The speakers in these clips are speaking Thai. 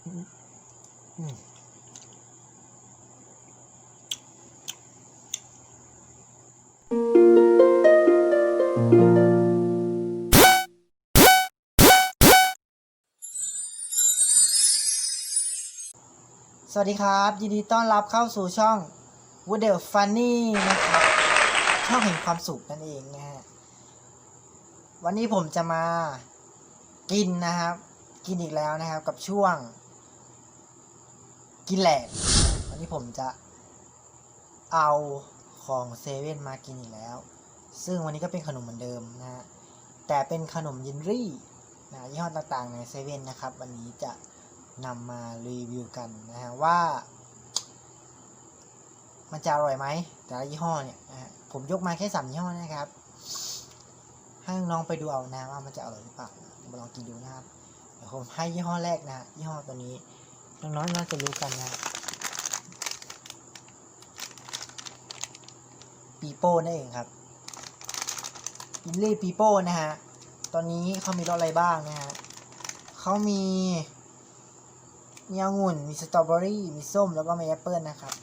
สวัสดีครับ ยินดีต้อนรับเข้าสู่ช่อง w o o d e l Funny นะครับช่องแห่งความสุขนั่นเองนะฮะวันนี้ผมจะมากินนะครับ กินอีกแล้วนะครับกับช่วง กินแหลกวันนี้ผมจะเอาของเซเว่นมากินอีกแล้ว ซึ่งวันนี้ก็เป็นขนมเหมือนเดิมนะฮะ แต่เป็นขนมเยนรี่นะยี่ห้อต่างๆในเซเว่นนะครับ วันนี้จะนำมารีวิวกันนะฮะว่า มันจะอร่อยไหมแต่ละยี่ห้อเนี่ยนะฮะผมยกมาแค่สามยี่ห้อนะครับ ให้น้องไปดูเอานะว่ามันจะอร่อยหรือเปล่ามาลองกินดูนะครับเดี๋ยวผมให้ยี่ห้อแรกนะฮะยี่ห้อตัวนี้ น้องๆน่าจะรู้กันนะปีโป้นั่นเองครับยินลี่ปีโป้นะฮะ ตอนนี้เขามีรสอะไรบ้างนะฮะเขามีมีองุ่น มีสตรอเบอรี่ มีส้ม แล้วก็มีแอปเปิลนะครับ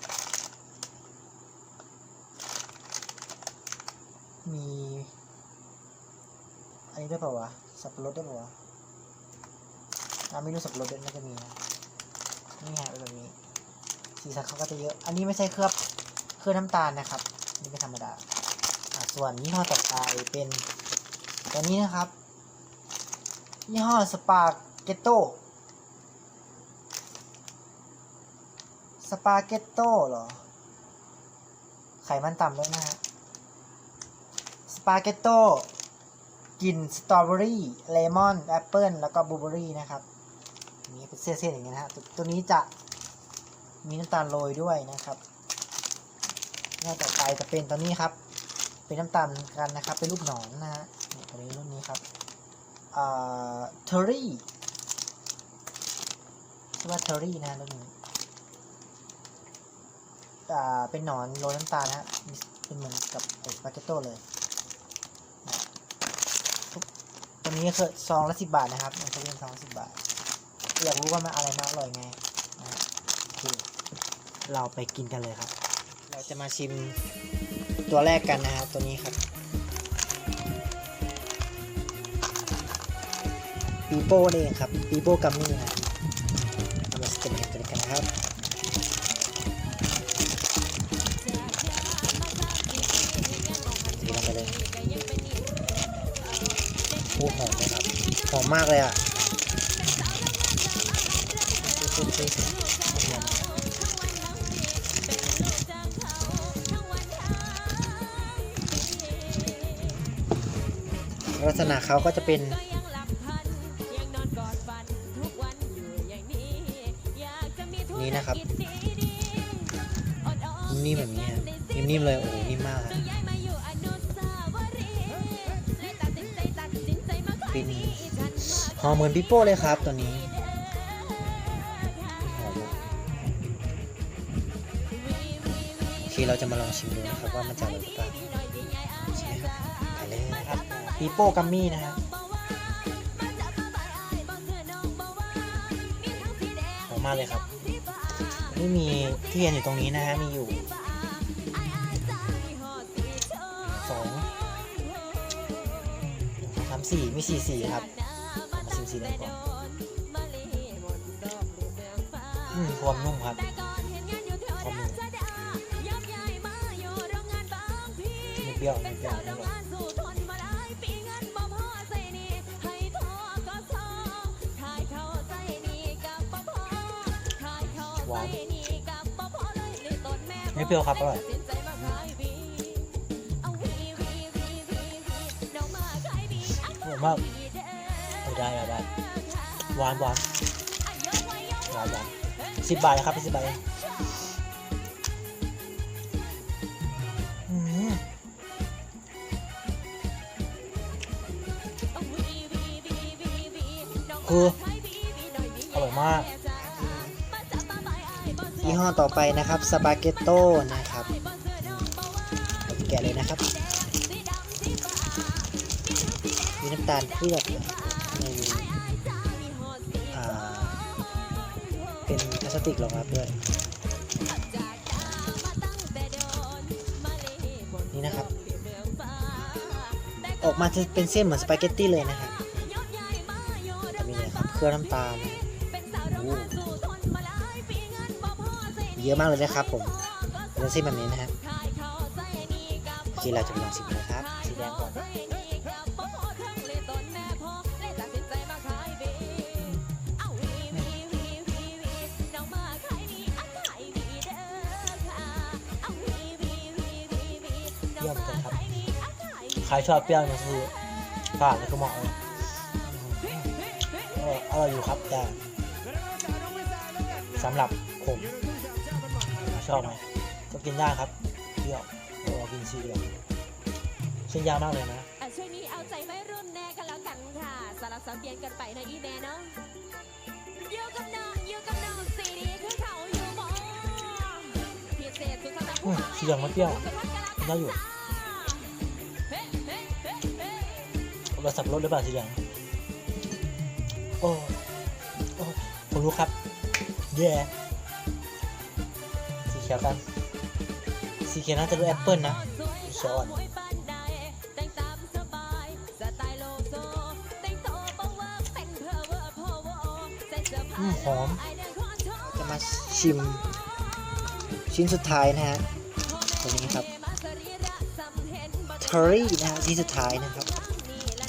มี อันนี้ได้เปล่าวะ สับปะรดได้เปล่าวะอ่าไม่รู้สับปะรดด้วยน่าจะมีนะ นี่ไงเป็นแบบนี้ สีสันเขาก็จะเยอะ อันนี้ไม่ใช่เคลือบเคลือบน้ำตาลนะครับ นี่เป็นธรรมดาอ่าส่วนยี่ห้อต่อไปเป็นตัวนี้นะครับ ยี่ห้อสปาเกตโตสปาเกตโต้เหรอ ไขมันต่ำด้วยนะฮะ สปาเกตโต้กลิ่นสตรอเบอรี่ เลมอน แอปเปิลแล้วก็บลูเบอรี่นะครับ นี้เป็นเส้นๆอย่างนี้นะฮะตัวนี้จะมีน้ำตาลโรยด้วยนะครับหน้าต่อไปจะเป็นตัวนี้ครับ เป็นน้ำตาลกันนะครับ เป็นรูปหนอนนะฮะตัวนี้รุ่นนี้ครับอ่าเทอรี่ชื่อว่าเทอรี่นะฮะรุ่นนี้อ่าเป็นหนอนโรยน้ำตาลนะฮะมีเป็นเหมือนกับไอ้สปาเกตโต้เลยตัวนี้คือซองละสิบบาทนะครับมันจะเป็นซองละสิบบาท อยากรู้ว่ามันอะไรมาอร่อยไงเราไปกินกันเลยครับ เราจะมาชิมตัวแรกกันนะฮะตัวนี้ครับปีโป้นี่เองครับปีโป้กัมมี่นะเอามาสเต็มกันกันนะครับสีลงไปเลยโอ้หอมเลยครับหอมมากเลยอะ ลักษณะเขาก็จะเป็นนี่นะครับ นิ่มแบบนี้นิ่มๆเลย โอ้โหนิ่มมากครับเป็นหอมเหมือนปิโป้เลยครับตัวนี้ โอเคเราจะมาลองชิมดูนะครับว่ามันจะอร่อยหรือเปล่าใช่ไหมครับไปเลยนะครับปิโป้กัมมี่นะฮะหอมมากเลยครับนี่มีที่เห็นอยู่ตรงนี้นะฮะมีอยู่สองสามสี่มีสี่สี่ครับมาชิมสีแดงก่อนอืมความนุ่มครับ เปรี้ยวไม่เปรี้ยวไม่หวานหวานไม่เปรี้ยวครับอร่อยหวานมากได้ได้หวานหวานหวานหวานสิบบาทนะครับเป็นสิบบาท คืออร่อยมากยี่ห้อต่อไปนะครับสปาเกตโต้นะครับแกะเลยนะครับมีน้ำตาลเคลือบในเป็นพลาสติกรองรับด้วยนี่นะครับ ออกมาจะเป็นเส้นเหมือนสปาเกตตี้เลยนะครับ เครื่องน้ำตาลโอ้เยอะมากเลยนะครับผมเป็นเส้นแบบนี้นะฮะโอเคเราจะไปลองชิมกันนะครับสีแดงก่อนเยี่ยมจังครับใครชอบเปรี้ยวเนี่ยคือผ่านแล้วก็เหมาะเลยเอออ ร่อยอยู่ครับแต่สำหรับผมชอบไหมก็กินได้ครับเปรี้ยวเดี๋ยวเรากินซีเดียวเส้นยาวมากเลยนะอะช่วยนี้เอาใจไม่รุ่นแน่กันแล้วกันค่ะสลับสับเปลี่ยนกันไปนะอีแม่เนาะอยู่กับน้องอยู่กับน้องสีดีคือเขาอยู่บ่พิเศษสุดสำหรับอืมสีเหลืองมันเปรี้ยวได้อยู่เราสับปะรถหรือเปล่าสีเหลือง โอ้โอ้ผมรู้ครับ แย่ สีเขียวกัน สีเขียวน่าจะเป็นแอปเปิลนะสีเขียวอ่อนอืมหอม จะมาชิม ชิ้นสุดท้ายนะฮะตัวนี้ครับเทอรี่นะฮะชิ้นสุดท้ายนะครับ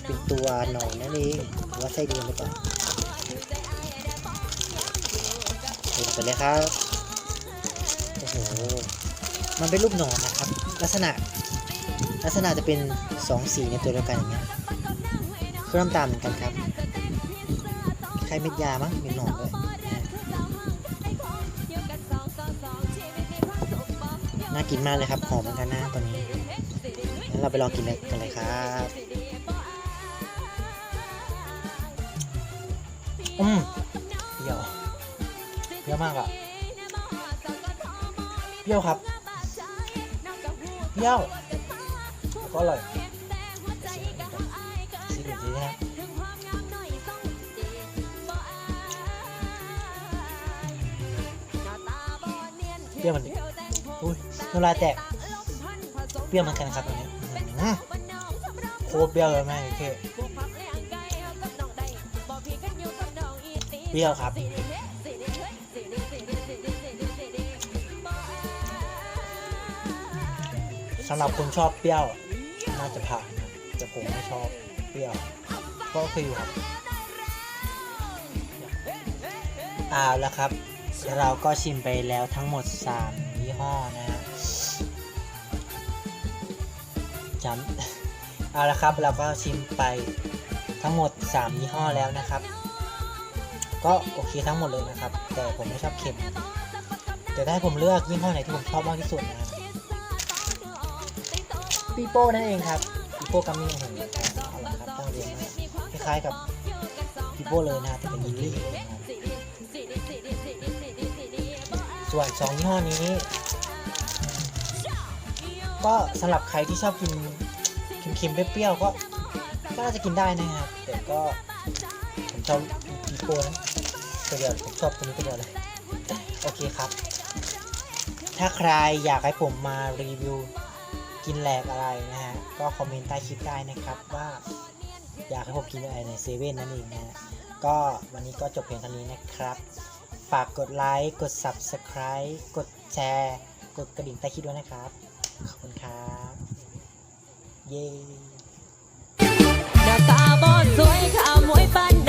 เป็นตัวหนอนนั่นเองหรือว่าไส้เดือนหรือเปล่า เห็นไปเลยครับ โอ้โห มันเป็นรูปหนอนนะครับ ลักษณะ ลักษณะจะเป็นสองสีในตัวเดียวกันอย่างเงี้ยเครื่องน้ำตาลเหมือนกันครับคล้ายเม็ดยามั้งมีหนอนด้วยน่ากินมากเลยครับ หอมเหมือนกันนะตอนนี้งั้นเราไปลองกินกันเลยครับอืมเปรี้ยว เปรี้ยวมากอะเปรี้ยวครับเปรี้ยวก็อร่อยสีเหลืองสีนะเปรี้ยวมันดิอุ้ยน้ำลายแตกเปรี้ยวเหมือนกันครับตรงนี้โคตรเปรี้ยวเลยแม่โอเคเปรี้ยวครับ สำหรับคนชอบเปรี้ยว น่าจะผ่านนะแต่ผมไม่ชอบเปรี้ยว ก็โอเคอยู่ครับเอาแล้วครับ เราก็ชิมไปแล้วทั้งหมด 3 ยี่ห้อนะฮะจำเอาละครับเราก็ชิมไปทั้งหมด 3 ยี่ห้อแล้วนะครับ ก็โอเคทั้งหมดเลยนะครับ แต่ผมไม่ชอบเค็มแต่ถ้าผมเลือกยี่ห้อไหนที่ผมชอบมากที่สุดนะครับ ปีโป้นั่นเองครับปีโป้กัมมี่โอ้โหเอาละครับต้องเรียนมากคล้ายๆกับปีโป้เลยนะแต่เป็นยินลี่นะครับส่วนสองยี่ห้อนี้ ก็สำหรับใครที่ชอบกินเค็มๆเปรี้ยวๆก็ก็น่าจะกินได้นะครับแต่ก็ผมชอบอีโก้นะตัวเดียวผมชอบตัวนี้ตัวเดียวเลยโอเคครับ ถ้าใครอยากให้ผมมารีวิว กินแหลกอะไรนะฮะ ก็คอมเมนต์ใต้คลิปได้นะครับว่า อยากให้ผมกินอะไรในเซเว่นนั่นเองนะก็วันนี้ก็จบเพียงเท่านี้นะครับ ฝากกดไลค์ กด Subscribe กดแชร์ กดกระดิ่งใต้คลิปด้วยนะครับ ขอบคุณครับ เย้ หน้าตาบอดสวยขามวยปัน